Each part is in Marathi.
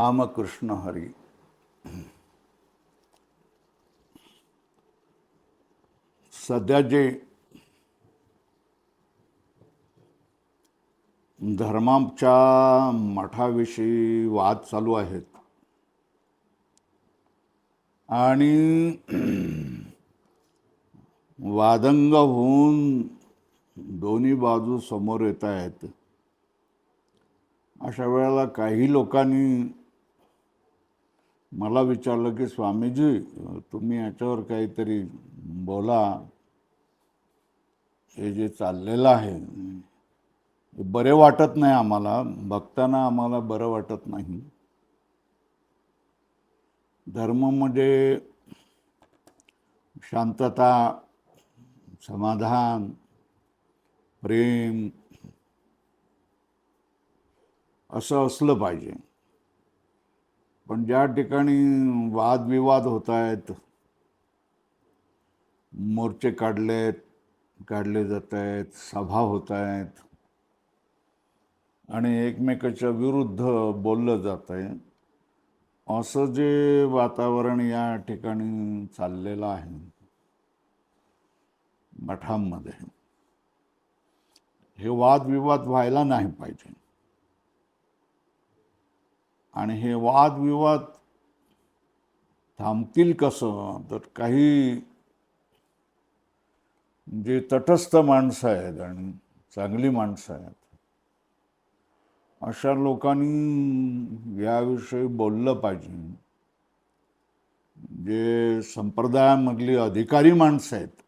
रामकृष्ण हरी। सध्या जे धर्माच्या मठाविषयी वाद चालू आहेत आणि वादंग होऊन दोन्ही बाजू समोर येत आहेत अशा वेळेला काही लोकांनी मला विचारलं की स्वामीजी तुम्ही याच्यावर काहीतरी बोला. हे जे चाललेलं आहे बरे वाटत नाही आम्हाला. बघताना आम्हाला बरं वाटत नाही. धर्म म्हणजे शांतता समाधान प्रेम. असं असलं पाहिजे. पण ज्या ठिकाणी वादविवाद होत आहेत मोर्चे काढलेत काढले जात आहेत सभा होत आहेत आणि एकमेकाच्या विरुद्ध बोललं जात आहे असं जे वातावरण या ठिकाणी चाललेलं आहे मठांमध्ये हे वादविवाद व्हायला नाही पाहिजे. आणि हे वादविवाद थांबतील कसं? तर काही जे तटस्थ माणसं आहेत आणि चांगली माणसं आहेत अशा लोकांनी याविषयी बोललं पाहिजे. जे संप्रदायामधली अधिकारी माणसं आहेत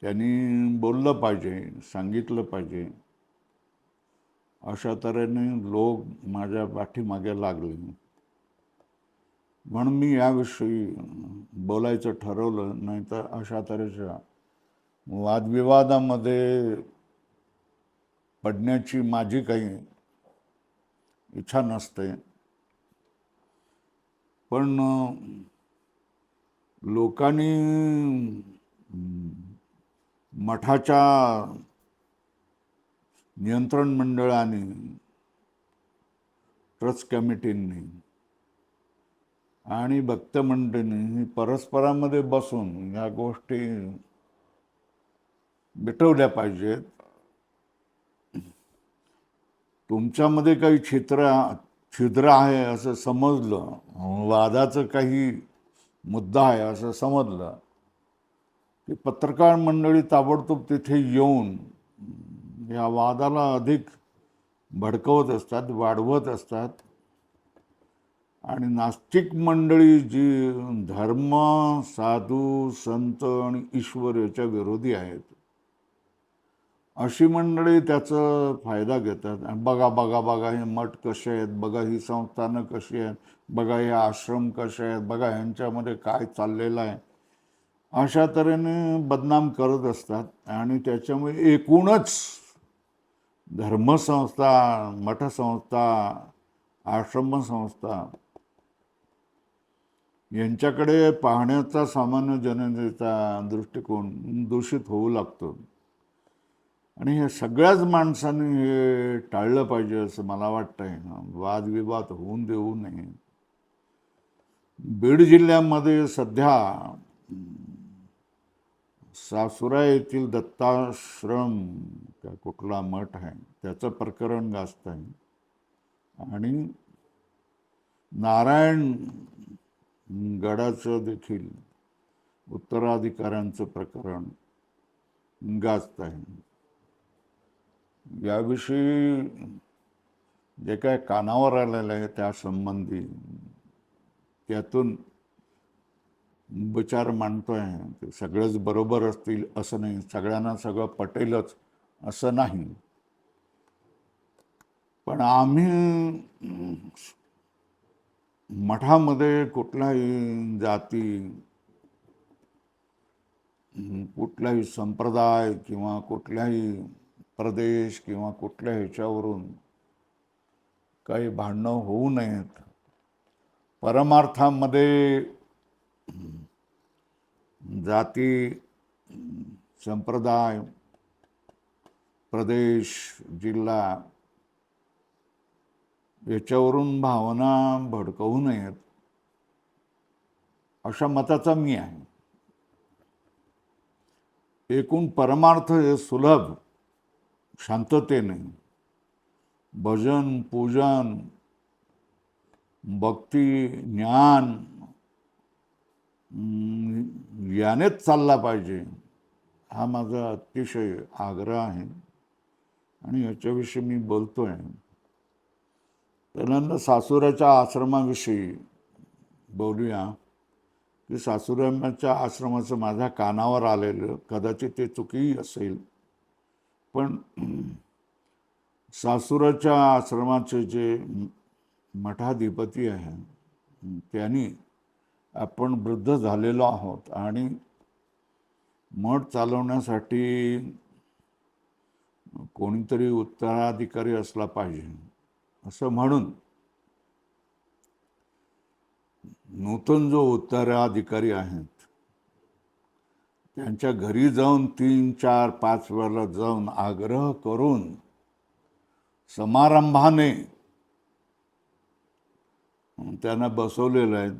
त्यांनी बोललं पाहिजे सांगितलं पाहिजे. अशा तऱ्हेने लोक माझ्या पाठीमागे लागले. म्हणून मी याविषयी बोलायचं ठरवलं नाही तर अशा तऱ्हेच्या वादविवादामध्ये पडण्याची माझी काही इच्छा नसते. पण लोकांनी मठाच्या नियंत्रण मंडळाने ट्रस्ट कमिटींनी आणि भक्त मंडळींनी परस्परामध्ये बसून या गोष्टी मिटवल्या पाहिजेत. तुमच्यामध्ये काही छिद्र छिद्र आहे असं समजलं वादाचं काही मुद्दा आहे असं समजलं की पत्रकार मंडळी ताबडतोब तिथे येऊन या वादाला अधिक भडकवत असतात वाढवत असतात. आणि नास्तिक मंडळी जी धर्म साधू संत आणि ईश्वर याच्या विरोधी आहेत. अशी मंडळी त्याचा फायदा घेतात. आणि बघा बघा बघा हे मठ कसे आहेत बघा ही संस्थानं कशी आहेत बघा हे आश्रम कसे आहेत बघा ह्यांच्यामध्ये काय चाललेलं आहे. अशा तऱ्हेने बदनाम करत असतात. आणि त्याच्यामुळे एकूणच धर्मसंस्था मठसंस्था आश्रमसंस्था. यांच्याकडे पाहण्याचा सामान्य जनतेचा दृष्टिकोन दूषित होऊ लागतो. आणि हे सगळ्याच माणसांनी हे टाळलं पाहिजे असं मला वाटतंय. वादविवाद होऊन देऊ नये. बीड जिल्ह्यामध्ये सध्या सासुरा येथील दत्ताश्रम का कुठला मठ आहे त्याचं प्रकरण गाजत आहे. आणि नारायण गडाचं देखील उत्तराधिकाऱ्यांचं प्रकरण गाजत आहे. याविषयी जे काय कानावर आलेलं आहे त्या संबंधी त्यातून विचार मांडतोय. ते सगळेच बरोबर असतील असं नाही. सगळ्यांना सगळं पटेलच असं नाही. पण आम्ही मठामध्ये कुठलाही जाती कुठलाही संप्रदाय किंवा कुठल्याही प्रदेश किंवा कुठल्या ह्याच्यावरून काही भांडणं होऊ नयेत. परमार्थामध्ये जाती संप्रदाय प्रदेश जिल्हा याच्यावरून भावना भडकवू नयेत अशा मताचा मी आहे. एकूण परमार्थ हे सुलभ शांततेने भजन पूजन भक्ती ज्ञान यानेच चालला पाहिजे. हा माझा अतिशय आग्रह आहे. आणि याच्याविषयी मी बोलतो आहे त्यानंतर सासुराच्या आश्रमाविषयी बोलूया. की सासुरामाच्या आश्रमाचं माझ्या कानावर आलेलं कदाचित ते चुकीही असेल. पण सासुराच्या आश्रमाचे जे मठाधिपती आहे त्यांनी आपण वृद्ध झालेलो आहोत आणि मठ चालवण्यासाठी कोणीतरी उत्तराधिकारी असला पाहिजे असं म्हणून नूतन जो उत्तराधिकारी आहेत त्यांच्या घरी जाऊन तीन चार पाच वेळेला जाऊन आग्रह करून समारंभाने त्यांना बसवलेलं आहे.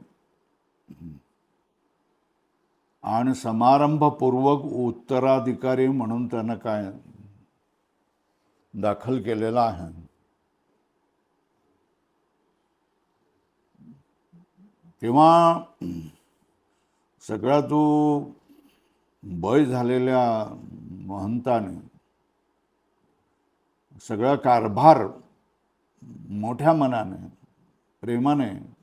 आणि समारंभपूर्वक उत्तराधिकारी म्हणून त्यांना काय दाखल केलेला आहे. तेव्हा सगळा तो बय झालेल्या महंताने सगळा कारभार मोठ्या मनाने प्रेमाने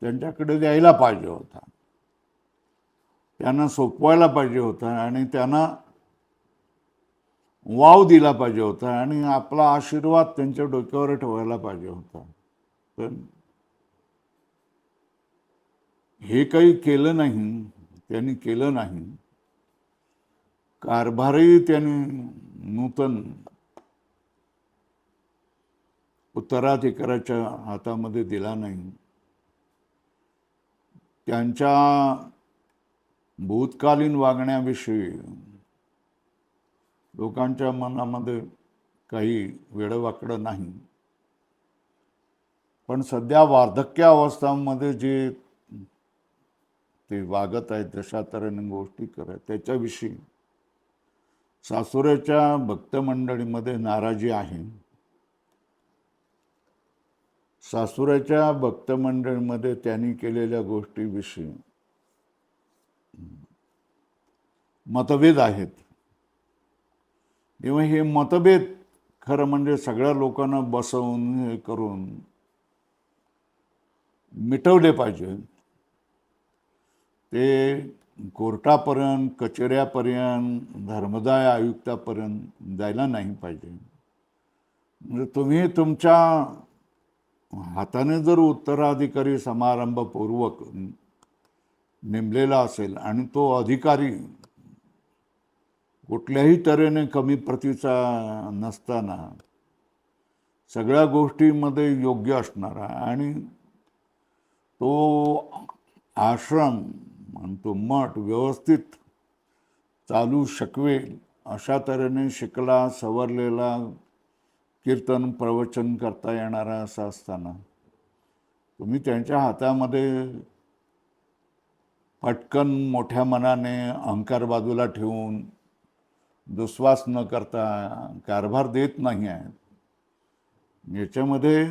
त्यांच्याकडे द्यायला पाहिजे होता. त्यांना सोपवायला पाहिजे होता आणि त्यांना वाव दिला पाहिजे होता आणि आपला आशीर्वाद त्यांच्या डोक्यावर ठेवायला पाहिजे होता. पण हे काही केलं नाही त्यांनी केलं नाही. कारभारही त्यांनी नूतन उत्तराधिकाराच्या हातामध्ये दिला नाही. त्यांच्या भूतकालीन वागण्याविषयी लोकांच्या मनामध्ये काही वेडवाकडं नाही. पण सध्या वार्धक्य अवस्थांमध्ये जे ते वागत आहेत जशा तऱ्हेने गोष्टी करत त्याच्याविषयी सासुऱ्याच्या भक्तमंडळीमध्ये नाराजी आहे. सासुराच्या भक्तमंडळीमध्ये त्यांनी केलेल्या गोष्टीविषयी मतभेद आहेत. तेव्हा हे मतभेद खरं म्हणजे सगळ्या लोकांना बसवून हे करून मिटवले पाहिजे. ते कोर्टापर्यंत कचेऱ्यापर्यंत धर्मदाय आयुक्तापर्यंत जायला नाही पाहिजे. म्हणजे तुम्ही तुमच्या हाताने जर उत्तराधिकारी समारंभपूर्वक नेमलेला असेल आणि तो अधिकारी कुठल्याही तऱ्हेने कमी प्रतीचा नसताना सगळ्या गोष्टीमध्ये योग्य असणारा आणि तो आश्रम म्हणतो तो मठ व्यवस्थित चालू शकवेल अशा तऱ्हेने शिकला सवरलेला कीर्तन प्रवचन करता येणारा असा असताना तुम्ही त्यांच्या हातामध्ये पटकन मोठ्या मनाने अहंकार बाजूला ठेवून दुस्वास न करता कारभार देत नाही आहेत. याच्यामध्ये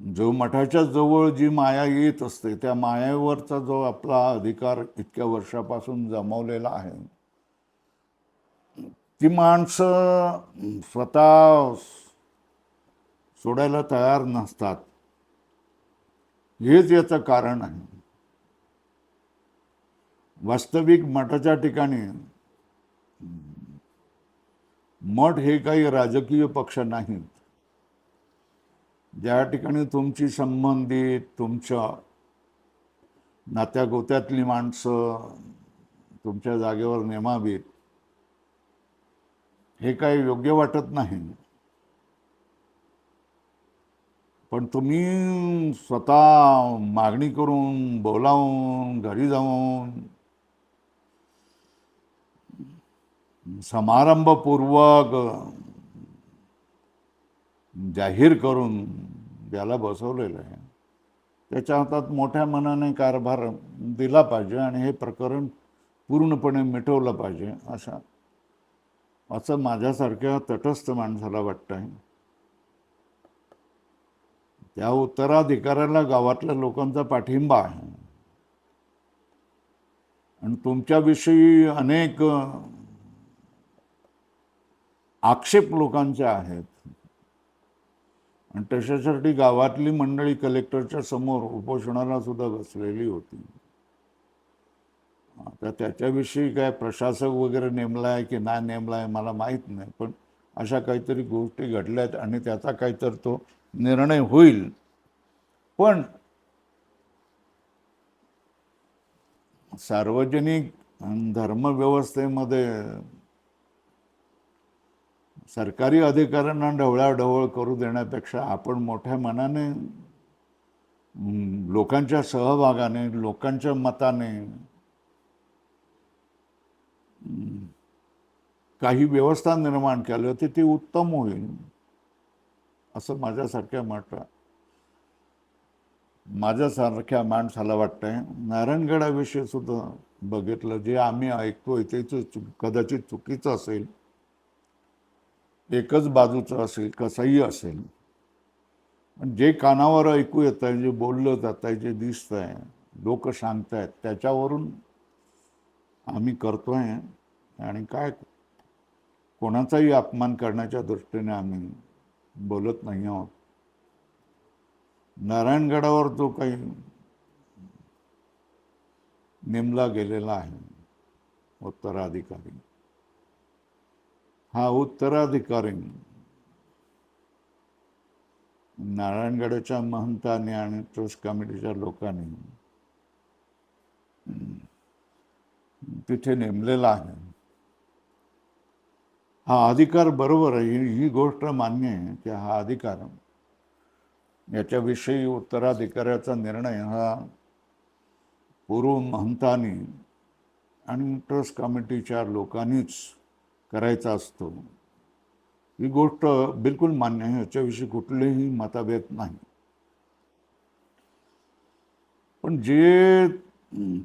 जो मठाच्या जवळ जी माया येत असते त्या मायावरचा जो आपला अधिकार इतक्या वर्षापासून जमवलेला आहे ती माणसं स्वतः सोडायला तयार नसतात. हेच याचं कारण आहे. वास्तविक मठाच्या ठिकाणी मठ हे काही राजकीय पक्ष नाहीत. ज्या ठिकाणी तुमची संबंधित तुमच्या नात्यागोत्यातली माणसं तुमच्या जागेवर नेमावीत हे काही योग्य वाटत नाही. पण तुम्ही स्वतः मागणी करून बोलावून घरी जाऊन समारंभपूर्वक जाहीर करून ज्याला बसवलेलं आहे त्याच्या हातात मोठ्या मनाने कारभार दिला पाहिजे आणि हे प्रकरण पूर्णपणे मिटवलं पाहिजे अशा असं माझ्यासारख्या तटस्थ माणसाला वाटतं आहे त्या उत्तराधिकाऱ्याला गावातल्या लोकांचा पाठिंबा आहे. आणि तुमच्याविषयी अनेक आक्षेप लोकांचे आहेत. आणि त्याच्यासाठी गावातली मंडळी कलेक्टरच्या समोर उपोषणाला सुद्धा बसलेली होती. आता त्याच्याविषयी काय प्रशासक वगैरे नेमला आहे की नाही नेमला आहे मला माहीत नाही. पण अशा काहीतरी गोष्टी घडल्यात आणि त्याचा काहीतरी तो निर्णय होईल. पण सार्वजनिक धर्मव्यवस्थेमध्ये सरकारी अधिकाऱ्यांना ढवळाढवळ करू देण्यापेक्षा आपण मोठ्या मनाने लोकांच्या सहभागाने लोकांच्या मताने काही व्यवस्था निर्माण केलं तर ते उत्तम होईल असं माझ्यासारख्या म्हटलं माझ्यासारख्या माणसाला वाटतंय. नारायणगडाविषयी सुद्धा बघितलं जे आम्ही ऐकतोय ते कदाचित चुकीचं असेल. एकच बाजूचं असेल कसंही असेल. पण जे कानावर ऐकू येत आहे जे बोललं जात आहे जे दिसत आहे लोक सांगतायत त्याच्यावरून आम्ही करतोय आणि काय कोणाचाही अपमान करण्याच्या दृष्टीने आम्ही बोलत नाही आहोत. नारायणगडावर जो काही नेमला गेलेला आहे उत्तराधिकारी हा उत्तराधिकारी नारायणगडाच्या महंतांनी आणि ट्रस्ट कमिटीच्या लोकांनी तिथे नेमलेला आहे. हा अधिकार बरोबर आहे. ही ही गोष्ट मान्य आहे की हा अधिकार याच्याविषयी उत्तराधिकाऱ्याचा निर्णय हा पूर्व महंतांनी आणि ट्रस्ट कमिटीच्या लोकांनीच करायचा असतो. ही गोष्ट बिलकुल मान्य आहे. याच्याविषयी कुठलेही मतभेद नाही. पण जे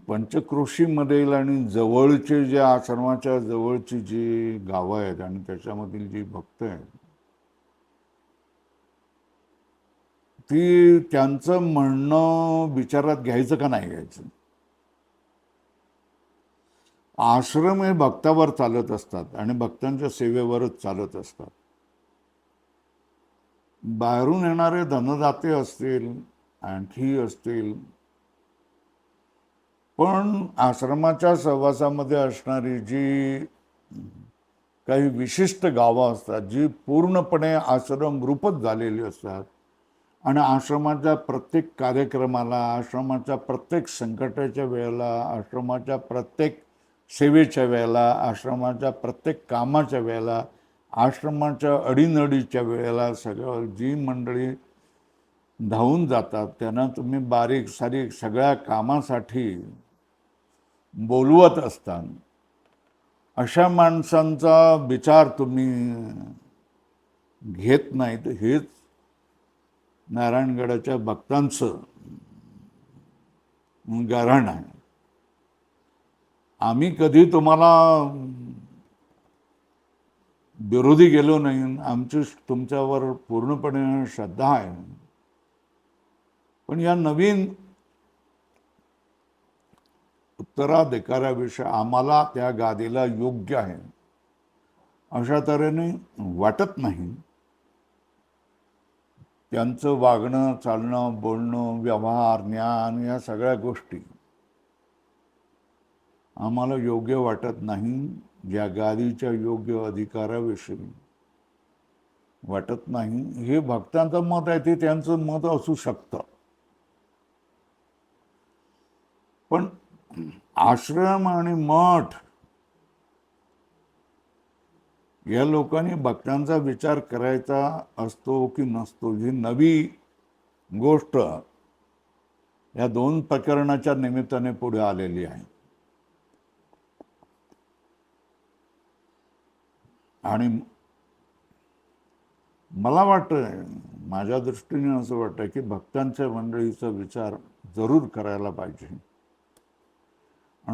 पंचक्रोशीमधील आणि जवळचे जे आश्रमाच्या जवळची जी गावं आहेत आणि त्याच्यामधील जी भक्त आहेत ती त्यांचं म्हणणं विचारात घ्यायचं का नाही घ्यायचं? आश्रम हे भक्तावर चालत असतात आणि भक्तांच्या सेवेवरच चालत असतात. बाहेरून येणारे धनदाते असतील आणखी असतील पण आश्रमाच्या सहवासामध्ये असणारी जी काही विशिष्ट गावं असतात जी पूर्णपणे आश्रम रूपच झालेली असतात आणि आश्रमाच्या प्रत्येक कार्यक्रमाला आश्रमाच्या प्रत्येक संकटाच्या वेळेला आश्रमाच्या प्रत्येक सेवेच्या वेळेला आश्रमाच्या प्रत्येक कामाच्या वेळेला आश्रमाच्या अडीनडीच्या वेळेला सगळं जी मंडळी धावून जातात त्यांना तुम्ही बारीक सारीक सगळ्या कामासाठी बोलवत असतात अशा माणसांचा विचार तुम्ही घेत नाही तर हेच नारायणगडाच्या भक्तांचं गारण आहे. आम्ही कधी तुम्हाला विरोधी गेलो नाही आमची तुमच्यावर पूर्णपणे श्रद्धा आहे. पण या नवीन उत्तराधिकाराविषयी आम्हाला त्या गादीला योग्य आहे. अशा तऱ्हेने वाटत नाही. त्यांचं वागणं चालणं बोलणं व्यवहार ज्ञान या सगळ्या गोष्टी आम्हाला योग्य वाटत नाही. या गादीच्या योग्य अधिकाराविषयी वाटत नाही. हे भक्तांचं मत आहे ते त्यांचं मत असू शकतं. पण आश्रम आणि मठ या लोकांनी भक्तांचा विचार करायचा असतो की नसतो. ही नवी गोष्ट या दोन प्रकरणाच्या निमित्ताने पुढे आलेली आहे. आणि मला वाटतं माझ्या दृष्टीने असं वाटतं की भक्तांच्या मंडळीचा विचार जरूर करायला पाहिजे.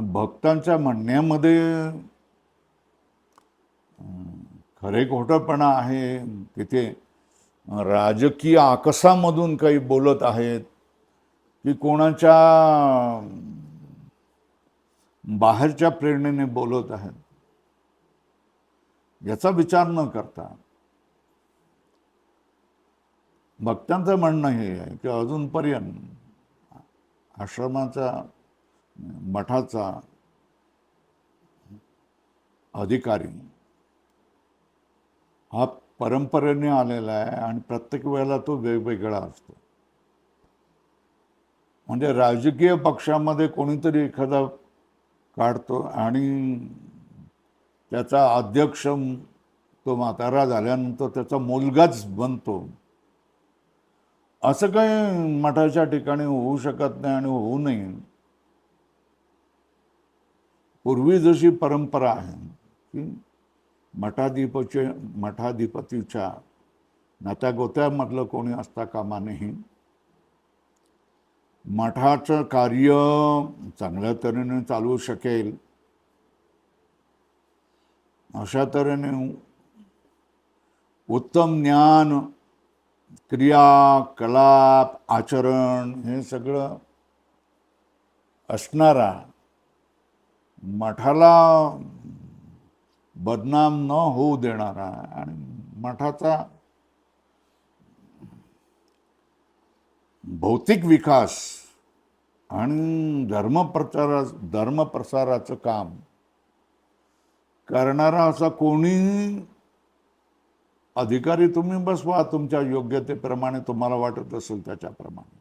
भक्तांच्या म्हणण्यामध्ये खरे खोटंपणा आहे. तिथे राजकीय आकसामधून काही बोलत आहेत की कोणाच्या बाहेरच्या प्रेरणेने बोलत आहेत. याचा विचार न करता भक्तांचं म्हणणं हे आहे की अजूनपर्यंत आश्रमाचा मठाचा अधिकारी हा परंपरेने आलेला आहे आणि प्रत्येक वेळेला तो वेगवेगळा असतो. म्हणजे राजकीय पक्षामध्ये कोणीतरी एखादा काढतो आणि त्याचा अध्यक्ष तो म्हातारा झाल्यानंतर त्याचा मुलगाच बनतो. असं काही मठाच्या ठिकाणी होऊ शकत नाही आणि होऊ नये. पूर्वी जशी परंपरा आहे. की मठाधिपचे मठाधिपतीच्या नात्यागोत्यामधलं कोणी असता कामा नाही मठाचं कार्य चांगल्या तऱ्हेने चालू शकेल. अशा तऱ्हेने उत्तम ज्ञान क्रिया कलाप आचरण हे सगळं असणारा मठाला बदनाम न होऊ देणारा आणि मठाचा भौतिक विकास आणि धर्मप्रचारा धर्मप्रसाराचं काम करणारा असा कोणी अधिकारी तुम्ही बसवा तुमच्या योग्यतेप्रमाणे तुम्हाला वाटत असेल त्याच्याप्रमाणे.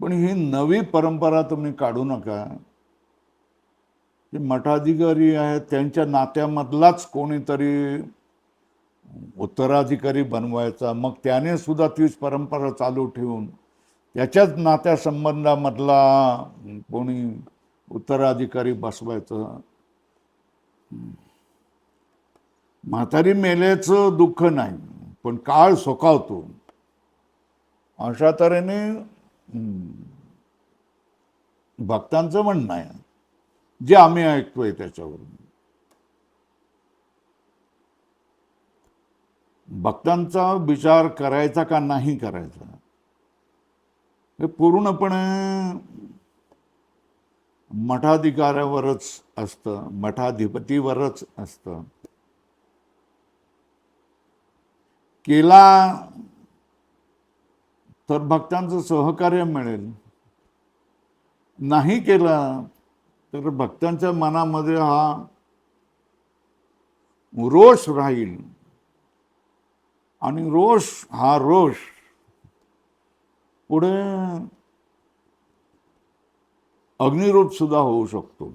पण ही नवी परंपरा तुम्ही काढू नका. जे मठाधिकारी आहेत त्यांच्या नात्यामधलाच कोणीतरी उत्तराधिकारी बनवायचा. मग त्याने सुद्धा तीच परंपरा चालू ठेवून त्याच्याच नात्यासंबंधामधला कोणी उत्तराधिकारी बसवायचं? म्हातारी मेल्याचं दुःख नाही पण काळ सोकावतो अशा तऱ्हेने भक्तांचं म्हणणं आहे. जे आम्ही ऐकतोय त्याच्यावरून. भक्तांचा विचार करायचा का नाही करायचा? हे पूर्णपणे मठाधिकाऱ्यावरच असतं मठाधिपतीवरच असतं. केला तर भक्तांचं सहकार्य मिळेल. नाही केला तर भक्तांच्या मनामध्ये हा रोष राहील. आणि रोष हा रोष पुढे अग्निरूप सुद्धा होऊ शकतो.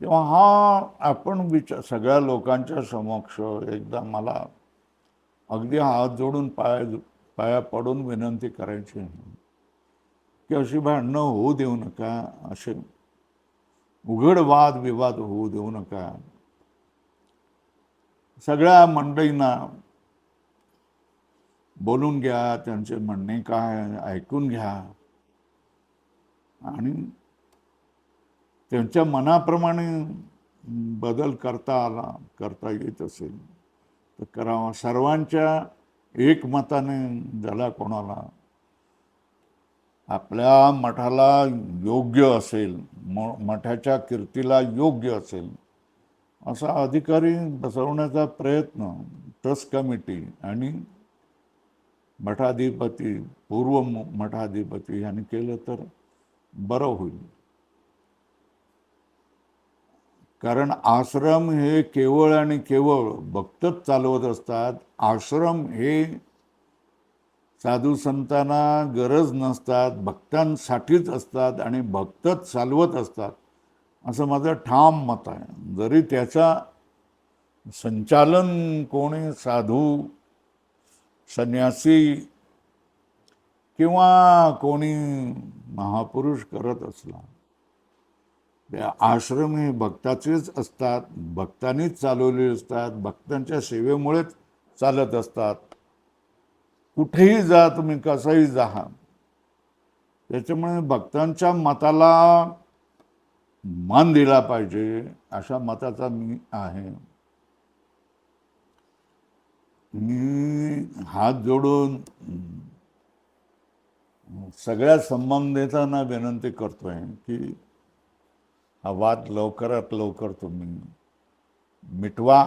तेव्हा हा आपण विचार सगळ्या लोकांच्या समक्ष एकदा मला अगदी हात जोडून पाया पाया पडून विनंती करायची आहे. की अशी भांडणं होऊ देऊ नका असे उघड वाद विवाद होऊ देऊ नका. सगळ्या मंडळींना बोलून घ्या त्यांचे म्हणणे काय ऐकून घ्या. आणि त्यांच्या मनाप्रमाणे बदल करता आला करता येत असेल तर करावा. सर्वांच्या एकमताने झाला कोणाला आपल्या मठाला योग्य असेल म मठाच्या कीर्तीला योग्य असेल असा अधिकारी बसवण्याचा प्रयत्न ट्रस्ट कमिटी आणि मठाधिपती पूर्व मठाधिपती यांनी केलं तर बरं होईल. कारण आश्रम हे केवळ आणि केवळ भक्तच चालवत असतात. आश्रम हे साधू संतांना गरज नसतात भक्तांसाठीच असतात आणि भक्तच चालवत असतात. असं माझं ठाम मत आहे. जरी त्याचा संचालन कोणी साधू संन्यासी किंवा कोणी महापुरुष करत असला त्या आश्रम हे भक्ताचेच असतात भक्तांनीच चालवलेले असतात भक्तांच्या सेवेमुळेच चालत असतात. कुठेही जा तुम्ही कसंही जा. त्याच्यामुळे भक्तांच्या मताला मान दिला पाहिजे अशा मताचा मी आहे. मी हात जोडून सगळ्या संबंधितांना विनंती करतोय की हा वाद लवकरात लवकर तुम्ही मिटवा.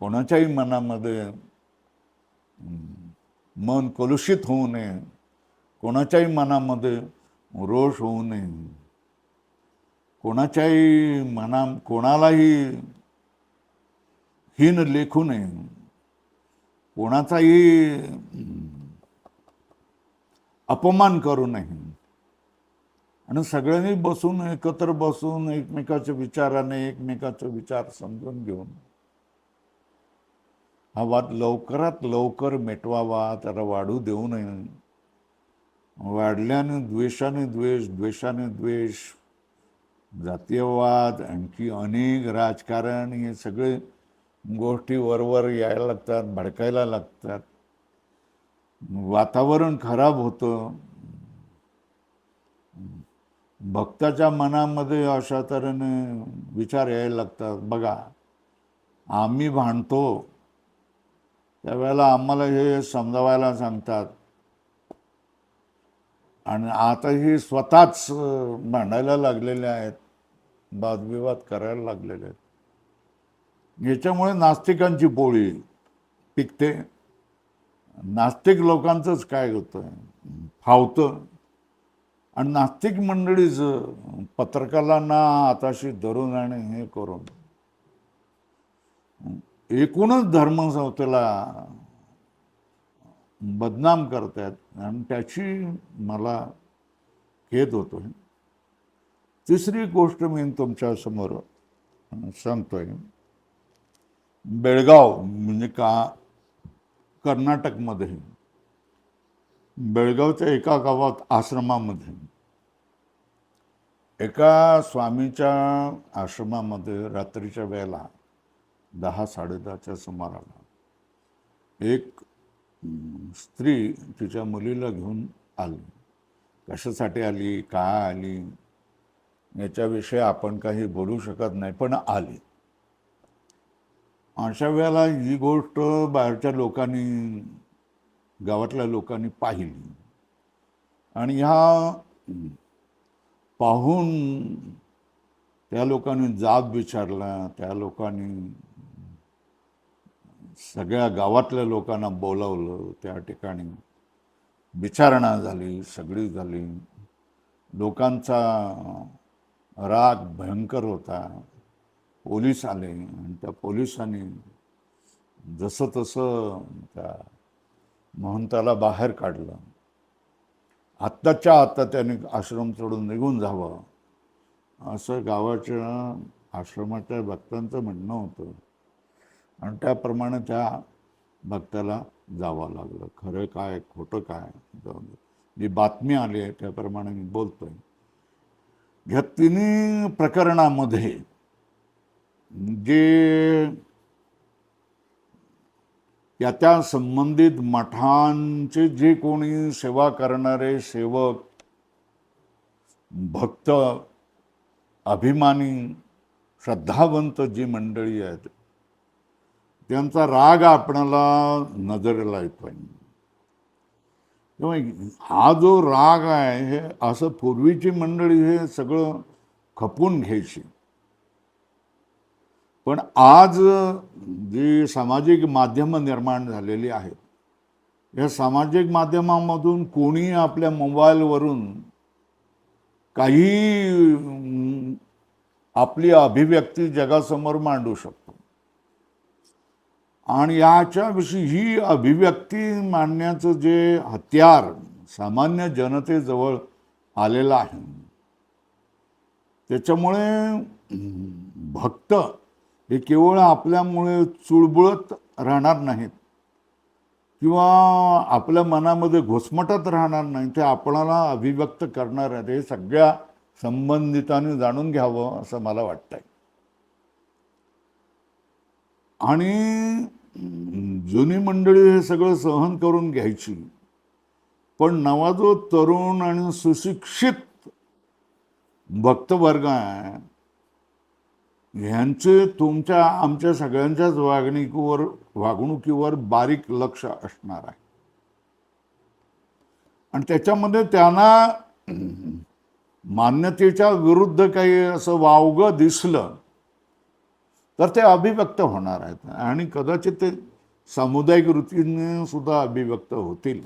कोणाच्याही मनामध्ये मन कलुषित होऊ नये. कोणाच्याही मनामध्ये रोष होऊ नये. कोणाच्याही मना कोणालाही हीन लेखू नये. कोणाचाही अपमान करू नये. आणि सगळ्यांनी बसून एकत्र बसून एकमेकाच्या विचाराने एकमेकाचा विचार समजून घेऊन हा वाद लवकरात लवकर मिटवावा त्याला वाढू देऊ नये. वाढल्याने द्वेषाने द्वेष द्वेषाने द्वेष जातीयवाद आणखी अनेक राजकारण हे सगळे गोष्टी वरवर यायला लागतात भडकायला लागतात. वातावरण खराब होतं. भक्ताच्या मनामध्ये अशा तऱ्हेने विचार यायला लागतात. बघा आम्ही भांडतो त्यावेळेला आम्हाला हे समजावायला सांगतात. आणि आताही स्वतःच मांडायला भांडायला लागलेले आहेत. वादविवाद करायला लागलेले आहेत. याच्यामुळे नास्तिकांची पोळी पिकते. नास्तिक लोकांचंच काय होतं फावतं. आणि नास्तिक मंडळीच पत्रकारांना आताशी धरून आणि हे करून. एकूणच धर्मसंस्थेला बदनाम करतायत आणि त्याची मला खेद होतो आहे तिसरी गोष्ट मी तुमच्यासमोर सांगतोय. बेळगाव म्हणजे का कर्नाटकमध्ये बेळगावच्या एका गावात आश्रमामध्ये एका स्वामीच्या आश्रमामध्ये रात्रीच्या वेळेला दहा साडेदहाच्या सुमाराला. एक स्त्री तिच्या मुलीला घेऊन आली. कशासाठी आली? का आली? याच्याविषयी आपण काही बोलू शकत नाही पण आली. अशा वेळेला ही गोष्ट बाहेरच्या लोकांनी गावातल्या लोकांनी पाहिली. आणि ह्या पाहून त्या लोकांनी जात विचारला त्या लोकांनी सगळ्या गावातल्या लोकांना बोलावलं त्या ठिकाणी विचारणा झाली सगळी झाली. लोकांचा राग भयंकर होता. पोलीस आले आणि त्या पोलिसांनी जसं तसं त्या महंताला बाहेर काढलं. आत्ताच्या आत्ता त्याने आश्रम सोडून निघून जावं असं गावाच्या आश्रमाच्या भक्तांचं म्हणणं होतं. आणि त्याप्रमाणे त्या भक्ताला जावं लागलं. खरं काय खोटं काय? जाऊन जी बातमी आली आहे त्याप्रमाणे मी बोलतोय. ह्या तिन्ही प्रकरणामध्ये जे या त्या संबंधित मठांचे जे कोणी सेवा करणारे सेवक भक्त अभिमानी श्रद्धावंत जी मंडळी आहेत त्यांचा राग आपणाला नजरेला आहे तेव्हा हा जो राग आहे हे असं पूर्वीची मंडळी हे सगळं खपून घ्यायची. पण आज जी सामाजिक माध्यमं निर्माण झालेली आहेत या सामाजिक माध्यमामधून कोणी आपल्या मोबाईलवरून काही आपली अभिव्यक्ती जगासमोर मांडू शकतो. आणि याच्याविषयी ही अभिव्यक्ती मांडण्याचं जे हत्यार सामान्य जनतेजवळ आलेलं आहे. त्याच्यामुळे भक्त हे केवळ आपल्यामुळे चुळबुळत राहणार नाहीत. किंवा आपल्या मनामध्ये घुसमटत राहणार नाही. ते आपणाला अभिव्यक्त करणार आहेत. हे सगळ्या संबंधितांनी जाणून घ्यावं असं मला वाटतंय. आणि जुनी मंडळी हे सगळं सहन करून घ्यायची. पण नवा जो तरुण आणि सुशिक्षित भक्तवर्ग आहे ह्यांचे तुमच्या आमच्या सगळ्यांच्याच वागणुकीवर वागणुकीवर बारीक लक्ष असणार आहे. आणि त्याच्यामध्ये त्यांना मान्यतेच्या विरुद्ध काही असं वावगं दिसलं तर ते अभिव्यक्त होणार आहेत. आणि कदाचित ते सामुदायिक वृत्तीने सुद्धा अभिव्यक्त होतील.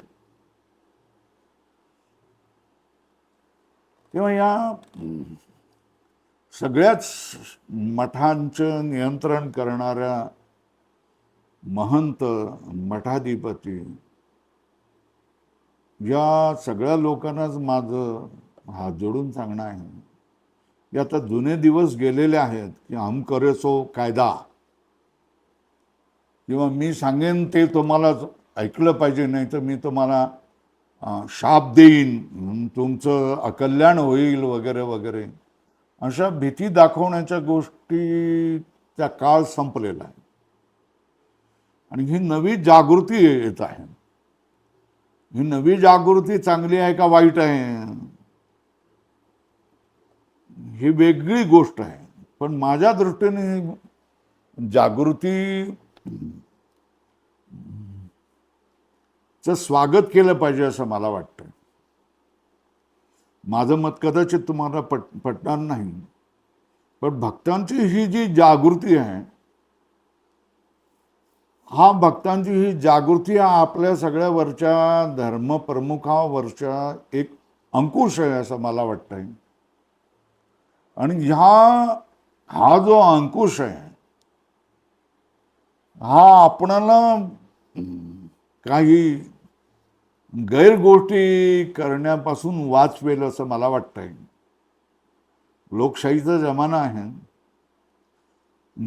तेव्हा या सगळ्याच मठांचं नियंत्रण करणाऱ्या महंत मठाधिपती या सगळ्या लोकांनाच माझं हात जोडून सांगणं आहे. की आता जुने दिवस गेलेले आहेत की हम करेसो कायदा. किंवा मी सांगेन ते तुम्हाला ऐकलं पाहिजे नाही तर मी तुम्हाला शाप देईन तुमचं अकल्याण होईल वगैरे वगैरे. अशा भीती दाखवण्याच्या गोष्टीचा काळ संपलेला आहे. आणि ही नवी जागृती येत आहे. ही नवी जागृती चांगली आहे का वाईट आहे? ही वेगळी गोष्ट आहे. पण माझ्या दृष्टीने जागृती चं स्वागत केलं पाहिजे असं मला वाटतं माझं मत कदाचित तुम्हाला पट पटणार नाही. पण भक्तांची ही जी जागृती आहे हा भक्तांची ही जागृती हा आपल्या सगळ्यावरच्या धर्मप्रमुखावरच्या एक अंकुश आहे असं मला वाटतं आणि ह्या हा जो अंकुश आहे हा आपणाला काही गैर गोष्टी करण्यापासून वाचवेल असं मला वाटतंय. लोकशाहीचा जमाना आहे.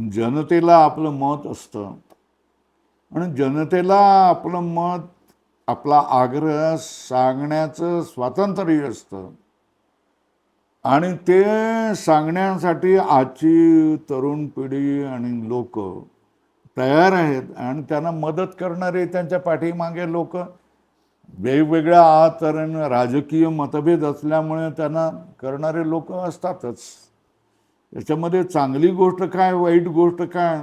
जनतेला आपलं मत असतं. आणि जनतेला आपलं मत आपला आग्रह सांगण्याचं स्वातंत्र्य असतं. आणि ते सांगण्यासाठी आजची तरुण पिढी आणि लोक तयार आहेत आणि त्यांना मदत करणारे त्यांच्या पाठीमागे लोक वेगवेगळ्या तऱ्हेन राजकीय मतभेद असल्यामुळे त्यांना करणारे लोक असतातच. याच्यामध्ये चांगली गोष्ट काय वाईट गोष्ट काय?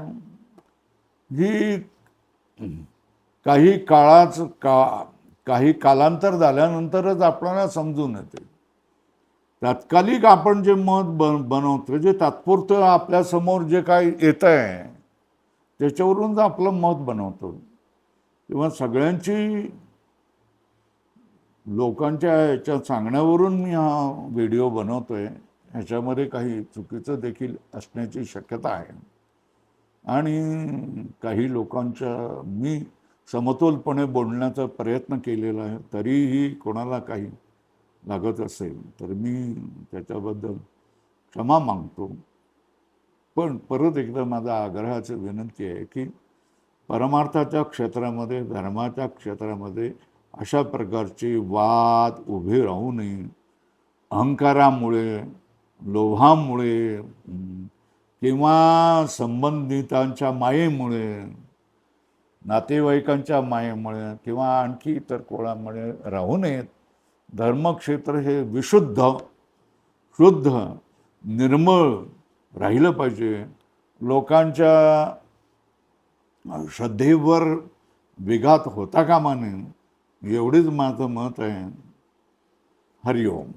ही काही काळाच का काही कालांतर झाल्यानंतरच आपल्याला समजून येते. तात्कालिक आपण जे मत बन बनवतो जे तात्पुरतं आपल्यासमोर जे काय येत आहे त्याच्यावरून आपलं मत बनवतो. किंवा सगळ्यांची लोकांच्या ह्याच्या सांगण्यावरून मी हा व्हिडिओ बनवतोय ह्याच्यामध्ये काही चुकीचं देखील असण्याची शक्यता आहे. आणि काही लोकांच्या मी समतोलपणे बोलण्याचा प्रयत्न केलेला आहे तरीही कोणाला काही लागत असेल तर मी त्याच्याबद्दल क्षमा मागतो. पण परत एकदा माझा आग्रहाची विनंती आहे की परमार्थाच्या क्षेत्रामध्ये धर्माच्या क्षेत्रामध्ये अशा प्रकारचे वाद उभे राहू नये. अहंकारामुळे लोभामुळे किंवा संबंधितांच्या मायेमुळे नातेवाईकांच्या मायेमुळे किंवा आणखी इतर कोणामुळे राहू नयेत. धर्मक्षेत्र हे विशुद्ध शुद्ध निर्मळ राहिलं पाहिजे. लोकांच्या श्रद्धेवर विघात होता कामा नये एवढीच माझं मत आहे. हरिओम.